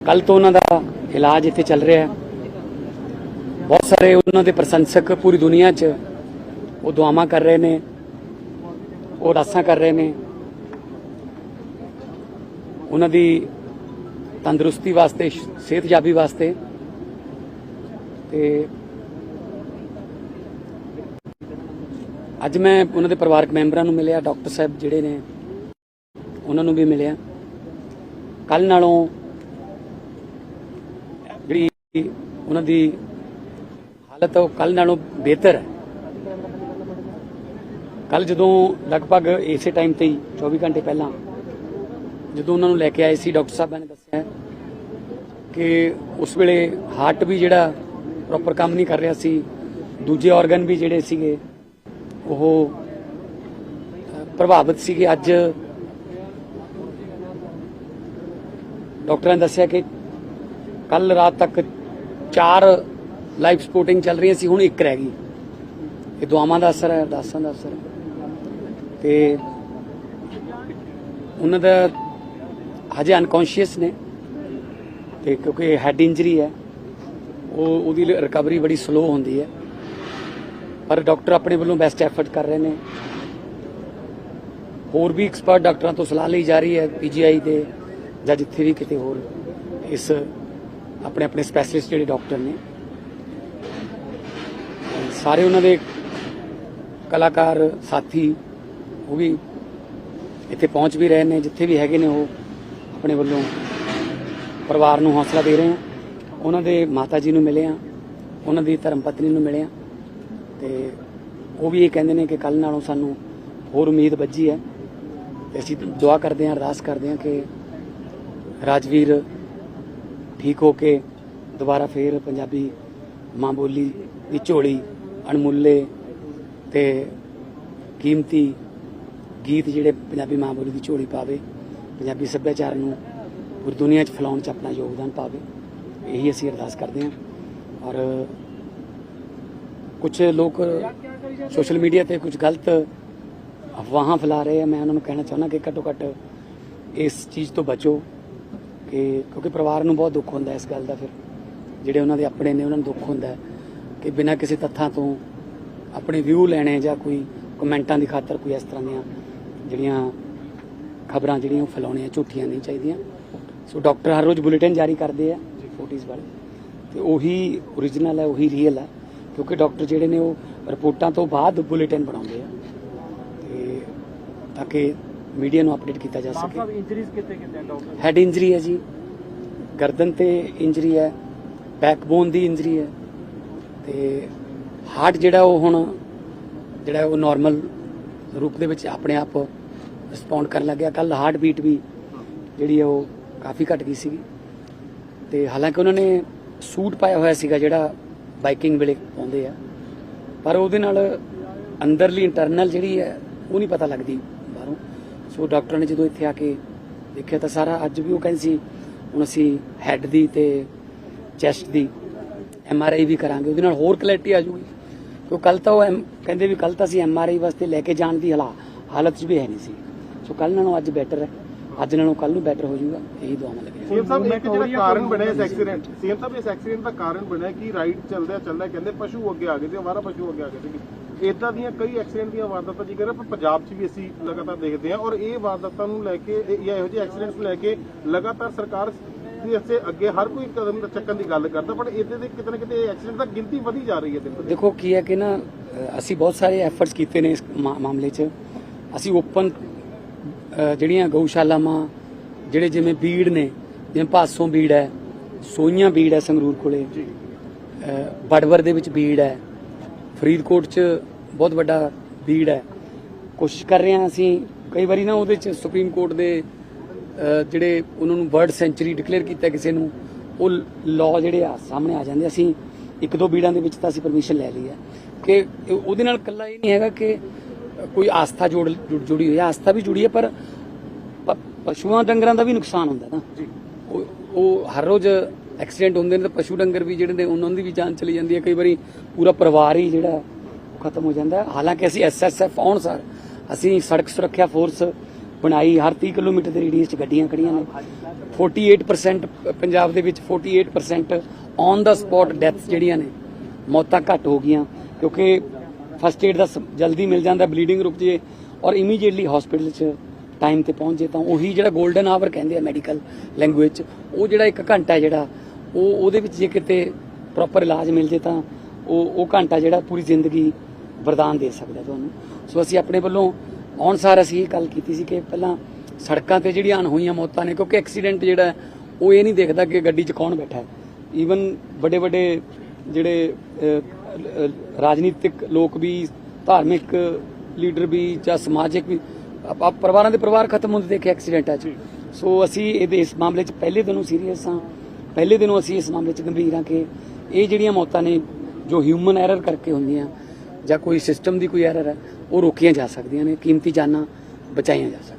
ਕੱਲ ਤੋਂ ਉਹਨਾਂ ਦਾ ਇਲਾਜ ਇੱਥੇ ਚੱਲ ਰਿਹਾ ਹੈ। ਬਹੁਤ ਸਾਰੇ ਉਹਨਾਂ ਦੇ ਪ੍ਰਸ਼ੰਸਕ ਪੂਰੀ ਦੁਨੀਆ 'ਚ ਉਹ ਦੁਆਵਾਂ ਕਰ ਰਹੇ ਨੇ, ਉਹ ਅਰਦਾਸਾਂ ਕਰ ਰਹੇ ਨੇ। ਉਹਨਾਂ ਦੀ ਤੰਦਰੁਸਤੀ ਵਾਸਤੇ ਸਿਹਤਯਾਬੀ ਵਾਸਤੇ ਤੇ ਅੱਜ ਮੈਂ ਉਹਨਾਂ ਦੇ ਪਰਿਵਾਰਕ ਮੈਂਬਰਾਂ ਨੂੰ ਮਿਲਿਆ, ਡਾਕਟਰ ਸਾਹਿਬ ਜਿਹੜੇ ਨੇ, ਉਹਨਾਂ ਨੂੰ ਵੀ ਮਿਲਿਆ। ਕੱਲ ਨਾਲੋਂ ਉਹਨਾਂ ਦੀ ਹਾਲਤ ਉਹ ਕੱਲ ਨਾਲੋਂ ਬਿਹਤਰ ਹੈ। ਕੱਲ ਜਦੋਂ ਲਗਭਗ ਇਸੇ ਟਾਈਮ ਤੇ ਹੀ 24 ਘੰਟੇ ਪਹਿਲਾਂ, ਜਦੋਂ ਉਹਨਾਂ ਨੂੰ ਲੈ ਕੇ ਆਏ ਸੀ, ਡਾਕਟਰ ਸਾਹਿਬਾਂ ਨੇ ਦੱਸਿਆ ਕਿ ਉਸ ਵੇਲੇ ਹਾਰਟ ਵੀ ਜਿਹੜਾ ਪ੍ਰੋਪਰ ਕੰਮ ਨਹੀਂ ਕਰ ਰਿਹਾ ਸੀ, ਦੂਜੇ ਆਰਗਨ ਵੀ ਜਿਹੜੇ ਸੀਗੇ, ਉਹ ਪ੍ਰਭਾਵਿਤ ਸੀਗੇ। ਅੱਜ ਡਾਕਟਰਾਂ ਨੇ ਦੱਸਿਆ ਕਿ ਕੱਲ ਰਾਤ ਤੱਕ ਚਾਰ ਲਾਈਫ ਸਪੋਰਟਿੰਗ ਚੱਲ ਰਹੀਆਂ ਸੀ, ਹੁਣ ਇੱਕ ਰਹਿ ਗਈ। ਇਹ ਦੁਆਵਾਂ ਦਾ ਅਸਰ ਹੈ, ਅਰਦਾਸਾਂ ਦਾ ਅਸਰ ਹੈ। ਤੇ ਉਹਨਾਂ ਦਾ ਹਜੇ ਅਨਕੌਂਸ਼ੀਅਸ ਨੇ। ਤੇ ਕਿਉਂਕਿ ਹੈਡ ਇੰਜਰੀ ਹੈ, ਉਹ ਉਹਦੀ ਰਿਕਵਰੀ ਬੜੀ ਸਲੋ ਹੁੰਦੀ ਹੈ। ਪਰ ਡਾਕਟਰ ਆਪਣੇ ਵੱਲੋਂ ਬੈਸਟ ਐਫਰਟ ਕਰ ਰਹੇ ਨੇ। ਹੋਰ ਵੀ ਐਕਸਪਰਟ ਡਾਕਟਰਾਂ ਤੋਂ ਸਲਾਹ ਲਈ ਜਾ ਰਹੀ ਹੈ ਪੀਜੀਆਈ ਦੇ ਜਾਂ ਜਿੱਥੇ ਵੀ ਕਿਤੇ ਹੋਰ ਇਸ ਆਪਣੇ ਆਪਣੇ ਸਪੈਸ਼ਲਿਸਟ ਜਿਹੜੇ ਡਾਕਟਰ ਨੇ। ਸਾਰੇ ਉਹਨਾਂ ਦੇ ਕਲਾਕਾਰ, ਸਾਥੀ, ਉਹ ਵੀ ਇੱਥੇ ਪਹੁੰਚ ਵੀ ਰਹੇ ਨੇ, ਜਿੱਥੇ ਵੀ ਹੈਗੇ ਨੇ ਉਹ ਆਪਣੇ ਵੱਲੋਂ ਪਰਿਵਾਰ ਨੂੰ ਹੌਸਲਾ ਦੇ ਰਹੇ ਆ। ਉਹਨਾਂ ਦੇ ਮਾਤਾ ਜੀ ਨੂੰ ਮਿਲੇ ਆ, ਉਹਨਾਂ ਦੀ ਧਰਮ ਪਤਨੀ ਨੂੰ ਮਿਲੇ ਆ। ਤੇ ਉਹ ਵੀ ਇਹ ਕਹਿੰਦੇ ਨੇ ਕਿ ਕੱਲ ਨਾਲੋਂ ਸਾਨੂੰ ਹੋਰ ਉਮੀਦ ਵੱਜੀ ਹੈ। ਤੇ ਅਸੀਂ ਦੁਆ ਕਰਦੇ ਹਾਂ, ਅਰਦਾਸ ਕਰਦੇ ਹਾਂ ਕਿ ਰਾਜਵੀਰ ਠੀਕ ਹੋ ਕੇ ਦੁਬਾਰਾ ਫੇਰ ਪੰਜਾਬੀ ਮਾਂ ਬੋਲੀ ਦੀ ਝੋਲੀ, ਅਣਮੁੱਲੇ ਤੇ ਕੀਮਤੀ ਗੀਤ ਜਿਹੜੇ ਪੰਜਾਬੀ ਮਾਂ ਬੋਲੀ ਦੀ ਝੋਲੀ ਪਾਵੇ, ਪੰਜਾਬੀ ਸੱਭਿਆਚਾਰ ਨੂੰ ਪੂਰੀ ਦੁਨੀਆ 'ਚ ਫੈਲਾਉਣ 'ਚ ਆਪਣਾ ਯੋਗਦਾਨ ਪਾਵੇ, ਇਹੀ ਅਸੀਂ ਅਰਦਾਸ ਕਰਦੇ ਹਾਂ। ਔਰ ਕੁਝ ਲੋਕ ਸੋਸ਼ਲ ਮੀਡੀਆ ਤੇ ਕੁਝ ਗਲਤ ਅਫਵਾਹਾਂ ਫੈਲਾ ਰਹੇ ਆ, ਮੈਂ ਉਹਨਾਂ ਨੂੰ ਕਹਿਣਾ ਚਾਹੁੰਦਾ ਕਿ ਘੱਟੋ ਘੱਟ ਇਸ ਚੀਜ਼ ਤੋਂ ਬਚੋ। ਕਿ ਕਿਉਂਕਿ ਪਰਿਵਾਰ ਨੂੰ ਬਹੁਤ ਦੁੱਖ ਹੁੰਦਾ ਇਸ ਗੱਲ ਦਾ ਫਿਰ। ਜਿਹੜੇ ਉਹਨਾਂ ਦੇ ਆਪਣੇ ਨੇ, ਉਹਨਾਂ ਨੂੰ ਦੁੱਖ ਹੁੰਦਾ ਕਿ ਬਿਨਾਂ ਕਿਸੇ ਤੱਥਾਂ ਤੋਂ ਆਪਣੇ ਵਿਊ ਲੈਣੇ ਜਾਂ ਕੋਈ ਕਮੈਂਟਾਂ ਦੀ ਖਾਤਰ ਕੋਈ ਇਸ ਤਰ੍ਹਾਂ ਦੀਆਂ ਜਿਹੜੀਆਂ ਖਬਰਾਂ ਜਿਹੜੀਆਂ ਉਹ ਫੈਲਾਉਣੀਆਂ ਝੂਠੀਆਂ ਨਹੀਂ ਚਾਹੀਦੀਆਂ। ਸੋ ਡਾਕਟਰ ਹਰ ਰੋਜ਼ ਬੁਲੇਟਿਨ ਜਾਰੀ ਕਰਦੇ ਆ ਫੋਟੋਜ਼ ਵਾਲੇ। ਤੇ ਉਹੀ ਓਰੀਜਨਲ ਹੈ, ਉਹੀ ਰੀਅਲ ਹੈ। ਕਿਉਂਕਿ ਡਾਕਟਰ ਜਿਹੜੇ ਨੇ ਉਹ ਰਿਪੋਰਟਾਂ ਤੋਂ ਬਾਅਦ ਬੁਲੇਟਿਨ ਬਣਾਉਂਦੇ ਆ। ਤੇ ਤਾਂ ਕਿ ਮੀਡੀਆ ਨੂੰ ਅਪਡੇਟ ਕੀਤਾ ਜਾ ਸਕੇ। ਸਾਹਿਬ ਇੰਜਰੀਜ਼ ਕਿਤੇ ਕਿਤੇ ਡਾਕਟਰ ਹੈਡ ਇੰਜਰੀ ਹੈ ਜੀ। ਗਰਦਨ ਤੇ ਇੰਜਰੀ ਹੈ ਬੈਕਬੋਨ ਦੀ ਇੰਜਰੀ ਹੈ। ਤੇ ਹਾਰਟ ਜਿਹੜਾ ਉਹ ਹੁਣ ਜਿਹੜਾ ਉਹ ਨਾਰਮਲ ਰੂਪ ਦੇ ਵਿੱਚ ਆਪਣੇ ਆਪ ਰਿਸਪੌਂਡ ਕਰਨ ਲੱਗਿਆ। ਕੱਲ ਹਾਰਟ ਬੀਟ ਵੀ ਜਿਹੜੀ ਹੈ ਉਹ ਕਾਫੀ ਘਟ ਗਈ ਸੀਗੀ। ਤੇ ਹਾਲਾਂਕਿ ਉਹਨਾਂ ਨੇ ਸੂਟ ਪਾਇਆ ਹੋਇਆ ਸੀਗਾ ਜਿਹੜਾ ਬਾਈਕਿੰਗ ਵੇਲੇ ਪਾਉਂਦੇ ਆ। ਪਰ ਉਹਦੇ ਨਾਲ ਅੰਦਰਲੀ ਇੰਟਰਨਲ ਜਿਹੜੀ ਹੈ ਉਹ ਨਹੀਂ ਪਤਾ ਲੱਗਦੀ। ਸੋ ਡਾਕਟਰ ਨੇ ਜਦੋਂ ਇੱਥੇ ਆ ਕੇ ਦੇਖਿਆ ਤਾਂ ਸਾਰਾ ਅੱਜ ਵੀ ਉਹ ਕਹਿੰਦੇ ਸੀ ਹੁਣ ਅਸੀਂ ਹੈੱਡ ਦੀ ਤੇ ਚੈਸਟ ਦੀ ਐਮ ਆਰ ਆਈ ਵੀ ਕਰਾਂਗੇ ਉਹਦੇ ਨਾਲ ਹੋਰ ਕਲੈਰਿਟੀ ਆ ਜੂਗੀ ਕਿਉਂ ਕੱਲ ਤਾਂ ਉਹ ਕਹਿੰਦੇ ਵੀ ਕੱਲ ਤਾਂ ਅਸੀਂ ਐਮ ਆਰ ਆਈ ਵਾਸਤੇ ਲੈ ਕੇ ਜਾਣ ਦੀ ਹਾਲਾ- ਹਾਲਤ 'ਚ ਵੀ ਹੈ ਨਹੀਂ ਸੀ। ਸੋ ਕੱਲ ਨਾਲੋਂ ਅੱਜ ਬੈਟਰ ਹੈ। ਅੱਜ ਨਾਲੋਂ ਕੱਲ ਨੂੰ ਬੈਟਰ ਹੋ ਜਾਊਗਾ ਇਹੀ ਦੁਆਵਾਂ ਲੱਗੀਆਂ। ਸੀਐਮ ਸਾਹਿਬ ਇੱਕ ਜਿਹੜਾ ਕਾਰਨ ਬਣਿਆ ਇਸ ਐਕਸੀਡੈਂਟ ਸੀਐਮ ਸਾਹਿਬ ਇਸ ਐਕਸੀਡੈਂਟ ਦਾ ਕਾਰਨ ਬਣਿਆ ਕਿ ਰਾਈਡ ਚੱਲਦਿਆਂ ਚੱਲਦਿਆਂ ਕਹਿੰਦੇ ਪਸ਼ੂ ਅੱਗੇ ਆ ਗਏ ਤੇ ਅਵਾਰਾ ਪਸ਼ੂ ਅੱਗੇ ਆ ਗਏ ਸੀ ਇਦਾਂ ਦੀਆਂ ਕਈ ਐਕਸੀਡੈਂਟ ਦੀਆਂ ਵਾਰਦਾਤਾਂ ਜੀ ਕਰ ਪਰ ਪੰਜਾਬ 'ਚ ਵੀ ਅਸੀਂ ਲਗਾਤਾਰ ਦੇਖਦੇ ਹਾਂ ਔਰ ਇਹ ਵਾਰਦਾਤਾਂ ਨੂੰ ਲੈ ਕੇ ਜਾਂ ਇਹੋ ਜਿਹੇ ਐਕਸੀਡੈਂਟਸ ਨੂੰ ਲੈ ਕੇ ਲਗਾਤਾਰ ਸਰਕਾਰ ਦੇ ਅਸੇ ਅੱਗੇ ਹਰ ਕੋਈ ਕਦਮ ਚੱਕਣ ਦੀ ਗੱਲ ਕਰਦਾ ਪਰ ਇਹਦੇ ਦੇ ਕਿਤੇ ਨਾ ਕਿਤੇ ਐਕਸੀਡੈਂਟ ਦਾ ਗਿਣਤੀ ਵਧੀ ਜਾ ਰਹੀ ਹੈ ਦਿਨ ਦੇਖੋ ਕੀ ਹੈ ਕਿ ਨਾ ਅਸੀਂ ਬਹੁਤ ਸਾਰੇ ਐਫਰਟਸ ਕੀਤੇ ਨੇ ਇਸ ਮਾਮਲੇ 'ਚ। ਅਸੀਂ ਓਪਨ ਜਿਹੜੀਆਂ ਗਊਸ਼ਾਲਾਵਾਂ ਜਿਹੜੇ ਜਿਵੇਂ ਬੀੜ ਨੇ ਜਿਵੇਂ ਪਾਸੋਂ ਬੀੜ ਹੈ ਸੋਈਆਂ ਬੀੜ ਹੈ ਸੰਗਰੂਰ ਕੋਲੇ ਅ, ਬੜਵਰ ਦੇ ਵਿੱਚ ਬੀੜ ਹੈ ਫਰੀਦਕੋਟ 'ਚ ਬਹੁਤ ਵੱਡਾ ਬੀੜ ਹੈ। ਕੋਸ਼ਿਸ਼ ਕਰ ਰਹੇ ਹਾਂ ਅਸੀਂ ਕਈ ਵਾਰੀ ਨਾ ਉਹਦੇ 'ਚ ਸੁਪਰੀਮ ਕੋਰਟ ਦੇ ਜਿਹੜੇ ਉਹਨਾਂ ਨੂੰ ਵਰਡ ਸੈਂਚੁਰੀ ਡਿਕਲੇਅਰ ਕੀਤਾ ਕਿਸੇ ਨੂੰ ਉਹ ਲਾਅ ਜਿਹੜੇ ਆ ਸਾਹਮਣੇ ਆ ਜਾਂਦੇ ਅਸੀਂ ਇੱਕ ਦੋ ਬੀੜਾਂ ਦੇ ਵਿੱਚ ਤਾਂ ਅਸੀਂ ਪਰਮਿਸ਼ਨ ਲੈ ਲਈ ਹੈ। ਕਿ ਉਹਦੇ ਨਾਲ ਇਕੱਲਾ ਇਹ ਨਹੀਂ ਹੈਗਾ ਕਿ ਕੋਈ ਆਸਥਾ ਜੋੜ ਜੁੜ- ਹੋਈ ਹੈ। ਆਸਥਾ ਵੀ ਜੁੜੀ ਹੈ ਪਰ ਪਸ਼ੂਆਂ ਡੰਗਰਾਂ ਦਾ ਵੀ ਨੁਕਸਾਨ ਹੁੰਦਾ ਨਾ। ਉਹ ਉਹ ਹਰ ਰੋਜ਼ ਐਕਸੀਡੈਂਟ ਹੁੰਦੇ ਨੇ ਤਾਂ ਪਸ਼ੂ ਡੰਗਰ ਵੀ ਜਿਹੜੇ ਨੇ ਉਹਨਾਂ ਦੀ ਵੀ ਜਾਨ ਚਲੀ ਜਾਂਦੀ ਹੈ। ਕਈ ਵਾਰੀ ਪੂਰਾ ਪਰਿਵਾਰ ਹੀ ਜਿਹੜਾ ਖਤਮ ਹੋ ਜਾਂਦਾ ਹਾਲਾਂਕਿ ਅਸੀਂ ਐਸਐਸਐਫ ਆਉਣ ਸਰ ਅਸੀਂ ਸੜਕ ਸੁਰੱਖਿਆ ਫੋਰਸ ਬਣਾਈ, ਹਰ 30 ਕਿਲੋਮੀਟਰ ਦੇ ਰੇਡੀਅਸ 'ਚ ਗੱਡੀਆਂ ਖੜੀਆਂ ਨੇ। 48% ਪੰਜਾਬ ਦੇ ਵਿੱਚ 48% ਔਨ ਦਾ ਸਪੌਟ ਡੈਥਸ ਜਿਹੜੀਆਂ ਨੇ, ਮੌਤਾਂ ਘੱਟ ਹੋ ਗਈਆਂ। ਕਿਉਂਕਿ ਫਸਟ ਏਡ ਦਾ ਸ- ਜਲਦੀ ਮਿਲ ਜਾਂਦਾ ਬਲੀਡਿੰਗ ਰੁਕ ਜੇ ਔਰ ਇਮੀਡੀਏਟਲੀ ਹਸਪੀਟਲ 'ਚ ਟਾਈਮ ਤੇ ਪਹੁੰਚ ਜੇ ਤਾਂ ਉਹੀ ਜਿਹੜਾ 골ਡਨ ਆਵਰ ਕਹਿੰਦੇ ਆ ਮੈਡੀਕਲ ਲੈਂਗੁਏਜ 'ਚ, ਉਹ ਜਿਹੜਾ ਇੱਕ ਘੰਟਾ ਜਿਹੜਾ, ਉਹ ਉਹਦੇ ਵਿੱਚ ਜੇ ਕਿਤੇ ਪ੍ਰੋਪਰ ਇਲਾਜ ਮਿਲ ਜੇ ਤਾਂ ਉਹ ਉਹ ਘੰਟਾ ਜਿਹੜਾ ਪੂਰੀ ਜ਼ਿੰਦਗੀ ਵਰਦਾਨ ਦੇ ਸਕਦਾ ਤੁਹਾਨੂੰ। ਸੋ ਅਸੀਂ ਆਪਣੇ ਵੱਲੋਂ ਆਉਣ ਸਾਰ ਅਸੀਂ ਇਹ ਗੱਲ ਕੀਤੀ ਸੀ ਕਿ ਪਹਿਲਾਂ ਸੜਕਾਂ ਤੇ ਜਿਹੜੀਆਂ ਅਣਹੋਈਆਂ ਮੌਤਾਂ ਨੇ, ਕਿਉਂਕਿ ਐਕਸੀਡੈਂਟ ਜਿਹੜਾ ਉਹ ਇਹ ਨਹੀਂ ਦੇਖਦਾ ਕਿ ਗੱਡੀ 'ਚ ਕੌਣ ਬੈਠਾ ਹੈ। ਈਵਨ ਵੱਡੇ ਵੱਡੇ ਜਿਹੜੇ ਰਾਜਨੀਤਿਕ ਲੋਕ ਵੀ, ਧਾਰਮਿਕ ਲੀਡਰ ਵੀ ਜਾਂ ਸਮਾਜਿਕ ਵੀ, ਆਪ ਪਰਿਵਾਰਾਂ ਦੇ ਪਰਿਵਾਰ ਖਤਮ ਹੁੰਦੇ ਦੇਖੇ ਐਕਸੀਡੈਂਟਾਂ 'ਚ। ਸੋ ਅਸੀਂ ਇਹਦੇ, ਇਸ ਮਾਮਲੇ 'ਚ ਪਹਿਲੇ ਦਿਨੋਂ ਸੀਰੀਅਸ ਹਾਂ। ਪਹਿਲੇ ਦਿਨੋਂ ਅਸੀਂ ਇਸ ਮਾਮਲੇ 'ਚ ਗੰਭੀਰ ਹਾਂ ਕਿ ਇਹ ਜਿਹੜੀਆਂ ਮੌਤਾਂ ਨੇ, ਜੋ ਹਿਊਮਨ ਐਰਰ ਕਰਕੇ ਹੁੰਦੀਆਂ ਜਾਂ ਕੋਈ ਸਿਸਟਮ ਦੀ ਕੋਈ ਐਰਰ ਹੈ, ਉਹ ਰੋਕੀਆਂ ਜਾ ਸਕਦੀਆਂ ਨੇ, ਕੀਮਤੀ ਜਾਨਾਂ ਬਚਾਈਆਂ ਜਾ ਸਕਦੀਆਂ